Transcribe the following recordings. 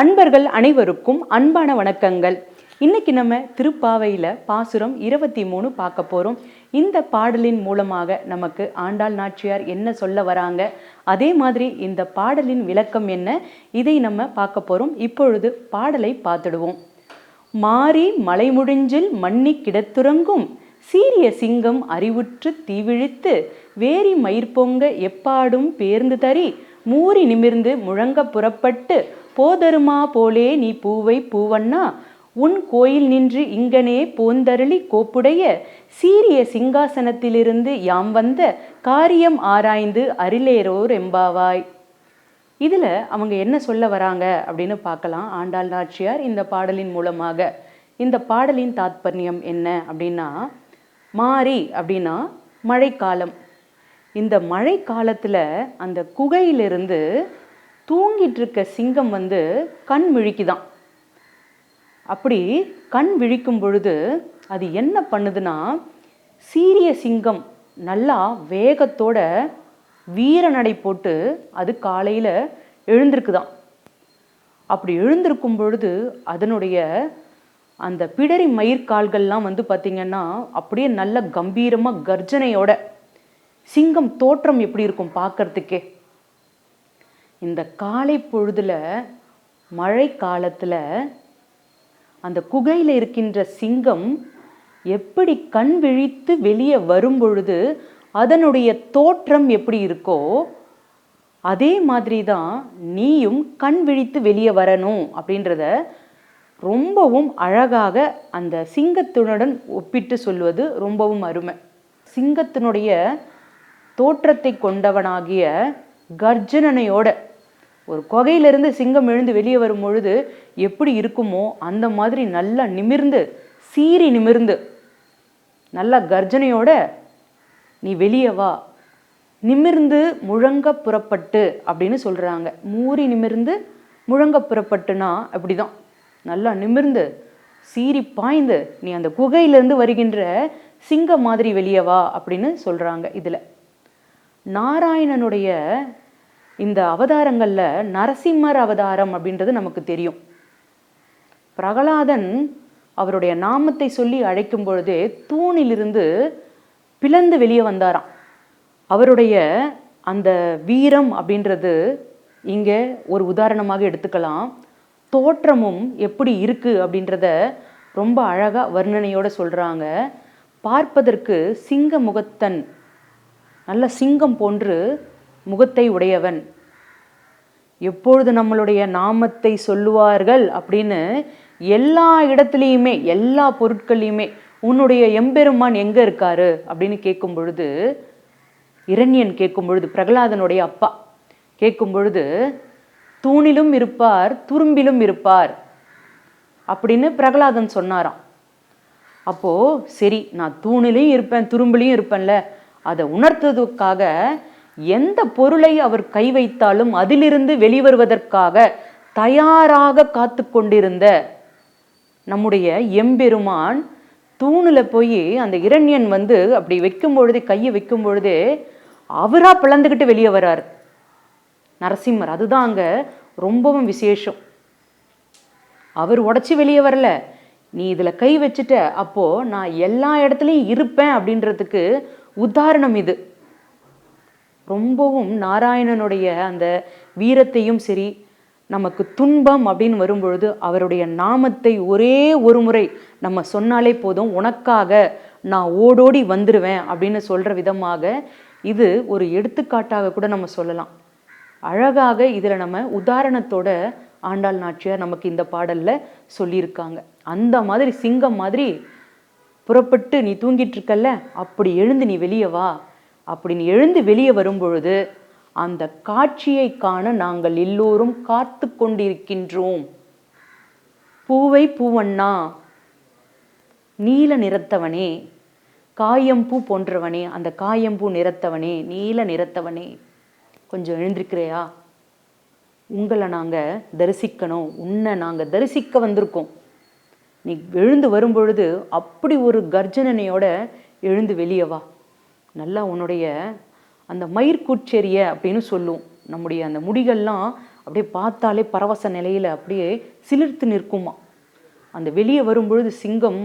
அன்பர்கள் அனைவருக்கும் அன்பான வணக்கங்கள். இன்னைக்கு நம்ம திருப்பாவையில் பாசுரம் இருபத்தி மூணு பார்க்க போகிறோம் இந்த பாடலின் மூலமாக நமக்கு ஆண்டாள் நாச்சியார் என்ன சொல்ல வராங்க? அதே மாதிரி இந்த பாடலின் விளக்கம் என்ன? இதை நம்ம பார்க்க போகிறோம் இப்பொழுது பாடலை பார்த்துடுவோம். மாறி மலைமுடிஞ்சில் மண்ணி கிடத்துறங்கும் சீரிய சிங்கம் அறிவுற்று தீவிழித்து வேரி மயிர்பொங்க எப்பாடும் பேர்ந்து தறி மூறி நிமிர்ந்து முழங்க புறப்பட்டு போதருமா போலே நீ பூவை பூவண்ணா? உன் கோயில் நின்று இங்கனே போந்தருளி கோப்புடைய சீரிய சிங்காசனத்திலிருந்து யாம் வந்த காரியம் ஆராய்ந்து அருளேரோர் எம்பாவாய். இதில் அவங்க என்ன சொல்ல வராங்க அப்படின்னு பார்க்கலாம். ஆண்டாள் நாச்சியார் இந்த பாடலின் மூலமாக. இந்த பாடலின் தாத்பரியம் என்ன அப்படின்னா மாறி அப்படின்னா மழைக்காலம். இந்த மழைக்காலத்தில் அந்த குகையிலிருந்து தூங்கிட்டு இருக்க சிங்கம் வந்து கண் விழிக்குதான். அப்படி கண் விழிக்கும் பொழுது அது என்ன பண்ணுதுன்னா சீரிய சிங்கம் நல்லா வேகத்தோட வீர நடை போட்டு அது காலையில் எழுந்திருக்குதாம் அப்படி எழுந்திருக்கும் பொழுது அதனுடைய அந்த பிடரி மயிர்கால்கள்லாம் வந்து பார்த்திங்கன்னா அப்படியே நல்ல கம்பீரமாக கர்ஜனையோட சிங்கம் தோற்றம் எப்படி இருக்கும் பார்க்கறதுக்கே இந்த காலை பொழுதில் மழை காலத்தில் அந்த குகையில் இருக்கின்ற சிங்கம் எப்படி கண் விழித்து வெளியே வரும் பொழுது அதனுடைய தோற்றம் எப்படி இருக்கோ அதே மாதிரி தான் நீயும் கண் விழித்து வெளியே வரணும் அப்படின்றத ரொம்பவும் அழகாக அந்த சிங்கத்தினுடன் ஒப்பிட்டு சொல்வது ரொம்பவும் அருமை. சிங்கத்தினுடைய தோற்றத்தை கொண்டவனாகிய கர்ஜனனையோட ஒரு குகையிலிருந்து சிங்கம் எழுந்து வெளியே வரும் பொழுது எப்படி இருக்குமோ அந்த மாதிரி நல்லா நிமிர்ந்து சீறி நிமிர்ந்து நல்லா கர்ஜனையோட நீ வெளியே வா. நிமிர்ந்து முழங்க புறப்பட்டு அப்படின்னு சொல்கிறாங்க மூறி நிமிர்ந்து முழங்க புறப்பட்டுனா அப்படிதான். நல்லா நிமிர்ந்து சீறி பாய்ந்து நீ அந்த குகையிலேருந்து வருகின்ற சிங்கம் மாதிரி வெளியே வா அப்படின்னு சொல்கிறாங்க இதில். நாராயணனுடைய இந்த அவதாரங்களில் நரசிம்மர் அவதாரம் அப்படின்றது நமக்கு தெரியும். பிரகலாதன் அவருடைய நாமத்தை சொல்லி அழைக்கும் பொழுதே தூணிலிருந்து பிளந்து வெளியே வந்தாராம். அவருடைய அந்த வீரம் அப்படின்றது இங்கே ஒரு உதாரணமாக எடுத்துக்கலாம். தோற்றமும் எப்படி இருக்குது அப்படின்றத ரொம்ப அழகாக வர்ணனையோடு சொல்கிறாங்க பார்ப்பதற்கு சிங்க முகத்தன் நல்ல சிங்கம் போன்று முகத்தை உடையவன். எப்பொழுது நம்மளுடைய நாமத்தை சொல்லுவார்கள் அப்படின்னு எல்லா இடத்துலையுமே எல்லா பொருட்கள்லையுமே உன்னுடைய எம்பெருமான் எங்கே இருக்காரு? அப்படின்னு கேட்கும் பொழுது இரண்யன் கேட்கும் பொழுது பிரகலாதனுடைய அப்பா கேட்கும் பொழுது தூணிலும் இருப்பார் துரும்பிலும் இருப்பார். அப்படின்னு பிரகலாதன் சொன்னாராம். அப்போது சரி நான் தூணிலையும் இருப்பேன் துரும்பிலையும் இருப்பேன்ல அதை உணர்த்ததுக்காக எந்த பொருளை அவர் கை வைத்தாலும் அதிலிருந்து வெளிவருவதற்காக தயாராக காத்து கொண்டிருந்த நம்முடைய எம்பெருமான் தூணில் போய் அந்த இரண்யன் வந்து அப்படி வைக்கும் பொழுதே கையை வைக்கும் பொழுதே அவராக பிளந்துக்கிட்டு வெளியே வர்றார் நரசிம்மர் அதுதான் அங்கே ரொம்பவும் விசேஷம். அவர் உடச்சி வெளியே வரல. நீ இதில் கை வச்சுட்ட அப்போது நான் எல்லா இடத்துலையும் இருப்பேன் அப்படின்றதுக்கு உதாரணம் இது. ரொம்பவும் நாராயணனுடைய அந்த வீரத்தையும் சரி நமக்கு துன்பம் அப்படின்னு வரும்பொழுது அவருடைய நாமத்தை ஒரே ஒரு முறை நம்ம சொன்னாலே போதும் உனக்காக நான் ஓடோடி வந்துடுவேன் அப்படின்னு சொல்கிற விதமாக இது ஒரு எடுத்துக்காட்டாக கூட நம்ம சொல்லலாம். அழகாக இதில் நம்ம உதாரணத்தோட ஆண்டாள் நாச்சியார் நமக்கு இந்த பாடலில் சொல்லியிருக்காங்க. அந்த மாதிரி சிங்கம் மாதிரி புறப்பட்டு நீ தூங்கிட்டு இருக்கல்ல அப்படி எழுந்து நீ வெளியே வா அப்படின்னு எழுந்து வெளியே வரும்பொழுது அந்த காட்சியை காண நாங்கள் எல்லோரும் காத்து கொண்டிருக்கின்றோம். பூவை பூவண்ணா நீல நிறத்தவனே காயம்பூ போன்றவனே அந்த காயம்பூ நிறத்தவனே நீல நிறத்தவனே. கொஞ்சம் எழுந்திருக்கிறையா? உங்களை நாங்கள் தரிசிக்கணும் உன்னை நாங்கள் தரிசிக்க வந்திருக்கோம். நீ எழுந்து வரும்பொழுது அப்படி ஒரு கர்ஜனனையோட எழுந்து வெளியே வா. நல்லா உன்னுடைய அந்த மயிர்கூச்செரிய அப்படின்னு சொல்லுவோம் நம்முடைய அந்த முடிகள்லாம் அப்படியே பார்த்தாலே பரவச நிலையில் அப்படியே சிலிர்த்து நிற்குமா. அந்த வெளியே வரும்பொழுது சிங்கம்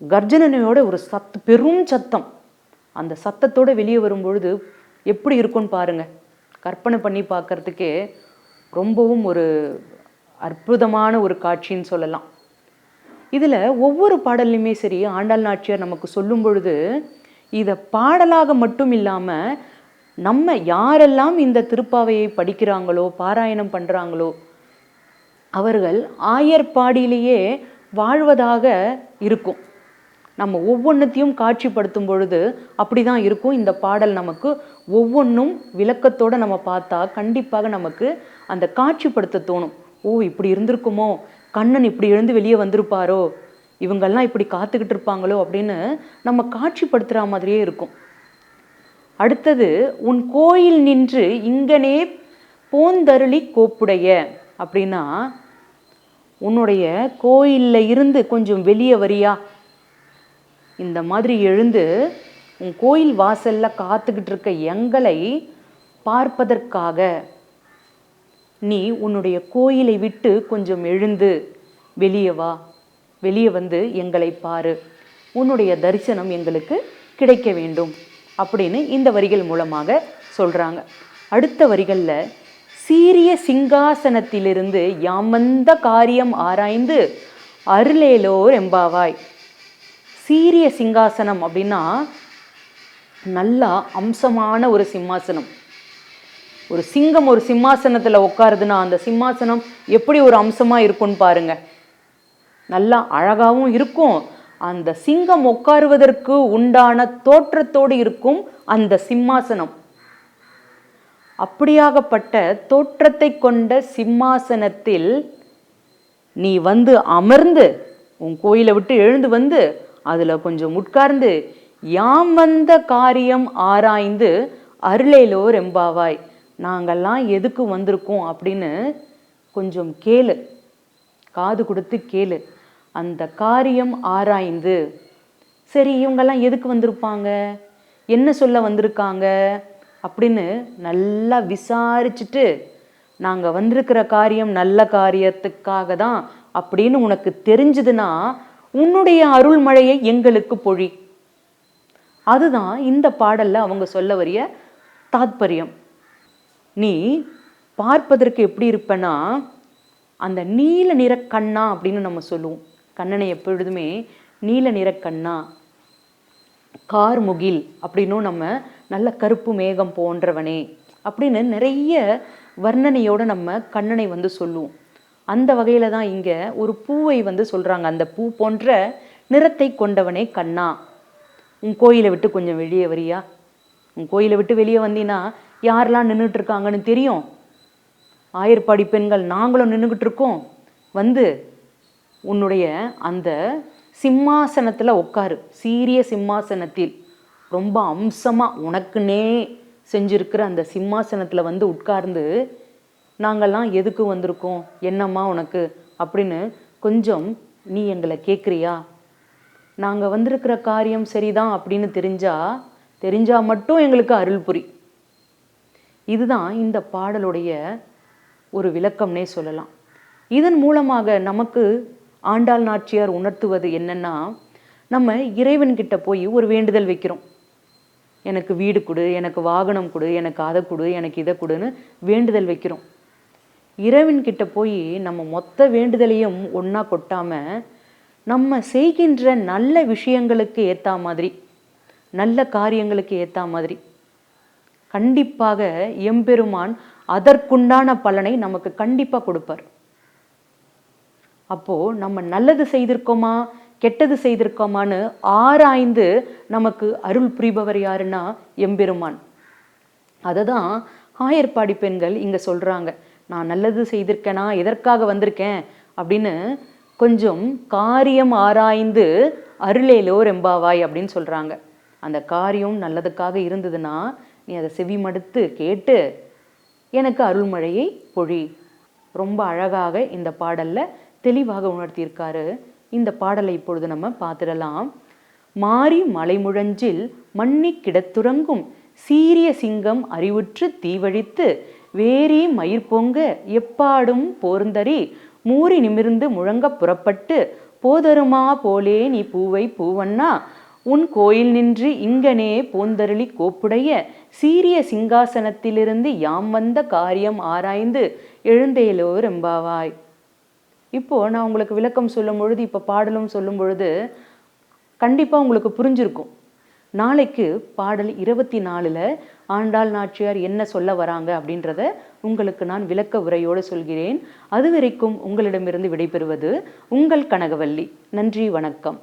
கர்ஜனனையோட ஒரு சத்து பெரும் சத்தம். அந்த சத்தத்தோடு வெளியே வரும்பொழுது எப்படி இருக்கும்னு பாருங்க. கற்பனை பண்ணி பார்க்கறதுக்கே ரொம்பவும் ஒரு அற்புதமான ஒரு காட்சின்னு சொல்லலாம். இதில் ஒவ்வொரு பாடல்லையுமே சரி ஆண்டாள் நாச்சியார் நமக்கு சொல்லும் பொழுது இதை பாடலாக மட்டும் இல்லாமல் நம்ம யாரெல்லாம் இந்த திருப்பாவையை படிக்கிறாங்களோ பாராயணம் பண்ணுறாங்களோ அவர்கள் ஆயர்பாடியிலேயே வாழ்வதாக இருக்கும். நம்ம ஒவ்வொன்றத்தையும் காட்சிப்படுத்தும் பொழுது அப்படி தான் இருக்கும். இந்த பாடல் நமக்கு ஒவ்வொன்றும் விளக்கத்தோடு நம்ம பார்த்தா கண்டிப்பாக நமக்கு அந்த காட்சிப்படுத்த தோணும். ஓ இப்படி இருந்திருக்குமோ? கண்ணன் இப்படி எழுந்து வெளியே வந்திருப்பாரோ? இவங்கெல்லாம் இப்படி காத்துக்கிட்டு இருப்பாங்களோ அப்படின்னு நம்ம காட்சிப்படுத்துகிற மாதிரியே இருக்கும். அடுத்தது உன் கோயில் நின்று இங்கனே போந்தருளி கோப்புடைய அப்படின்னா உன்னுடைய கோயிலில் இருந்து கொஞ்சம் வெளியே வரியா? இந்த மாதிரி எழுந்து உன் கோயில் வாசல்ல காத்துக்கிட்டு இருக்க எங்களை பார்ப்பதற்காக நீ உன்னுடைய கோயிலை விட்டு கொஞ்சம் எழுந்து வெளியே வா. வெளியே வந்து எங்களை பாரு. உன்னுடைய தரிசனம் எங்களுக்கு கிடைக்க வேண்டும். அப்படின்னு இந்த வரிகள் மூலமாக சொல்கிறாங்க அடுத்த வரிகளில் சீரிய சிங்காசனத்திலிருந்து யாமந்த காரியம் ஆராய்ந்து அருளேலோர் எம்பாவாய் சீரிய சிங்காசனம் அப்படின்னா நல்லா அம்சமான ஒரு சிம்மாசனம். ஒரு சிங்கம் ஒரு சிம்மாசனத்தில் உட்காருதுன்னா அந்த சிம்மாசனம் எப்படி ஒரு அம்சமாக இருக்கும்னு பாருங்கள் நல்லா அழகாகவும் இருக்கும். அந்த சிங்கம் உட்காருவதற்கு உண்டான தோற்றத்தோடு இருக்கும் அந்த சிம்மாசனம். அப்படியாகப்பட்ட தோற்றத்தை கொண்ட சிம்மாசனத்தில் நீ வந்து அமர்ந்து உன் கோயிலை விட்டு எழுந்து வந்து அதில் கொஞ்சம் உட்கார்ந்து யாம் வந்த காரியம் ஆராய்ந்து அருளேலோ ரெம்பாவாய் நாங்கள்லாம் எதுக்கு வந்திருக்கோம் அப்படின்னு கொஞ்சம் கேளு. காது கொடுத்து கேளு. அந்த காரியம் ஆராய்ந்து சரி இவங்கெல்லாம் எதுக்கு வந்திருப்பாங்க? என்ன சொல்ல வந்திருக்காங்க? அப்படின்னு நல்லா விசாரிச்சுட்டு நாங்கள் வந்திருக்கிற காரியம் நல்ல காரியத்துக்காக தான் அப்படின்னு உனக்கு தெரிஞ்சதுன்னா உன்னுடைய அருள்மழையை எங்களுக்கு பொழி. அதுதான் இந்த பாடலில் அவங்க சொல்ல வரிய தாத்பரியம். நீ பார்ப்பதற்கு எப்படி இருப்பனா அந்த நீல நிற கண்ணா அப்படின்னு நம்ம சொல்லுவோம். கண்ணனை எப்பொழுதுமே நீல நிற கண்ணா கார்முகில் அப்படின்னும் நம்ம நல்ல கருப்பு மேகம் போன்றவனே அப்படின்னு நிறைய வர்ணனையோடு நம்ம கண்ணனை வந்து சொல்லுவோம். அந்த வகையில் தான் இங்கே ஒரு பூவை வந்து சொல்கிறாங்க அந்த பூ போன்ற நிறத்தை கொண்டவனே கண்ணா. உன் கோயிலை விட்டு கொஞ்சம் வெளியே வரியா? உன் கோயிலை விட்டு வெளியே வந்தீன்னா யாரெல்லாம் நின்றுட்டு இருக்காங்கன்னு தெரியும்? ஆயர்பாடி பெண்கள் நாங்களும் நின்றுக்கிட்டு இருக்கோம். வந்து உன்னுடைய அந்த சிம்மாசனத்தில் உட்காரு சீரிய சிம்மாசனத்தில். ரொம்ப அம்சமாக உனக்குன்னே செஞ்சுருக்கிற அந்த சிம்மாசனத்தில் வந்து உட்கார்ந்து நாங்கள்லாம் எதுக்கு வந்திருக்கோம்? என்னம்மா உனக்கு? அப்படின்னு கொஞ்சம் நீ எங்களை கேட்குறியா நாங்கள் வந்திருக்கிற காரியம் சரிதான் அப்படின்னு தெரிஞ்சால் தெரிஞ்சால் மட்டும் எங்களுக்கு அருள் புரி. இதுதான் இந்த பாடலுடைய ஒரு விளக்கம்னே சொல்லலாம். இதன் மூலமாக நமக்கு ஆண்டாள் நாச்சியார் உணர்த்துவது என்னன்னா நம்ம இறைவன்கிட்ட போய் ஒரு வேண்டுதல் வைக்கிறோம். எனக்கு வீடு கொடு எனக்கு வாகனம் கொடு எனக்கு அதை கொடு எனக்கு இதை கொடுன்னு வேண்டுதல் வைக்கிறோம். இறைவன்கிட்ட போய் நம்ம மொத்த வேண்டுதலையும் ஒன்றா கொட்டாமல் நம்ம செய்கின்ற நல்ல விஷயங்களுக்கு ஏற்ற மாதிரி நல்ல காரியங்களுக்கு ஏற்ற மாதிரி கண்டிப்பாக எம்பெருமான் அதற்குண்டான பலனை நமக்கு கண்டிப்பாக கொடுப்பார். அப்போ நம்ம நல்லது செய்திருக்கோமா கெட்டது செய்திருக்கோமான்னு ஆராய்ந்து நமக்கு அருள் புரிபவர் யாருன்னா எம்பெருமான். அதை தான் ஆயர்பாடி பெண்கள் இங்கே சொல்கிறாங்க நான் நல்லது செய்திருக்கேனா எதற்காக வந்திருக்கேன் அப்படின்னு கொஞ்சம் காரியம் ஆராய்ந்து அருளேலோ ரெம்பாவாய் அப்படின்னு சொல்கிறாங்க அந்த காரியம் நல்லதுக்காக இருந்ததுன்னா நீ அதை செவி மடுத்து கேட்டு எனக்கு அருள்மழையை பொழி. ரொம்ப அழகாக இந்த பாடலில் தெளிவாக உணர்த்தியிருக்காரு. இந்த பாடலை இப்பொழுது நம்ம பார்த்துடலாம். மாறி மலைமுழஞ்சில் மண்ணி கிடத்துறங்கும் சீரிய சிங்கம் அறிவுற்று தீவழித்து வேரி மயிர் பொங்க எப்பாடும் போர்ந்தறி மூறி நிமிர்ந்து முழங்க புறப்பட்டு போதருமா போலே நீ பூவை பூவண்ணா உன் கோயில் நின்று இங்கனே போந்தருளி கோப்புடைய சீரிய சிங்காசனத்திலிருந்து யாம் வந்த காரியம் ஆராய்ந்து எழுந்தேலோ ரெம்பாவாய். இப்போது நான் உங்களுக்கு விளக்கம் சொல்லும் பொழுது இப்போ பாடலும் சொல்லும் பொழுது கண்டிப்பாக உங்களுக்கு புரிஞ்சிருக்கும். நாளைக்கு பாடல் இருபத்தி நாலில் ஆண்டாள் நாச்சியார் என்ன சொல்ல வராங்க? அப்படின்றத உங்களுக்கு நான் விளக்க உரையோடு சொல்கிறேன். அது வரைக்கும் உங்களிடமிருந்து விடைபெறுவது உங்கள் கனகவல்லி. நன்றி வணக்கம்.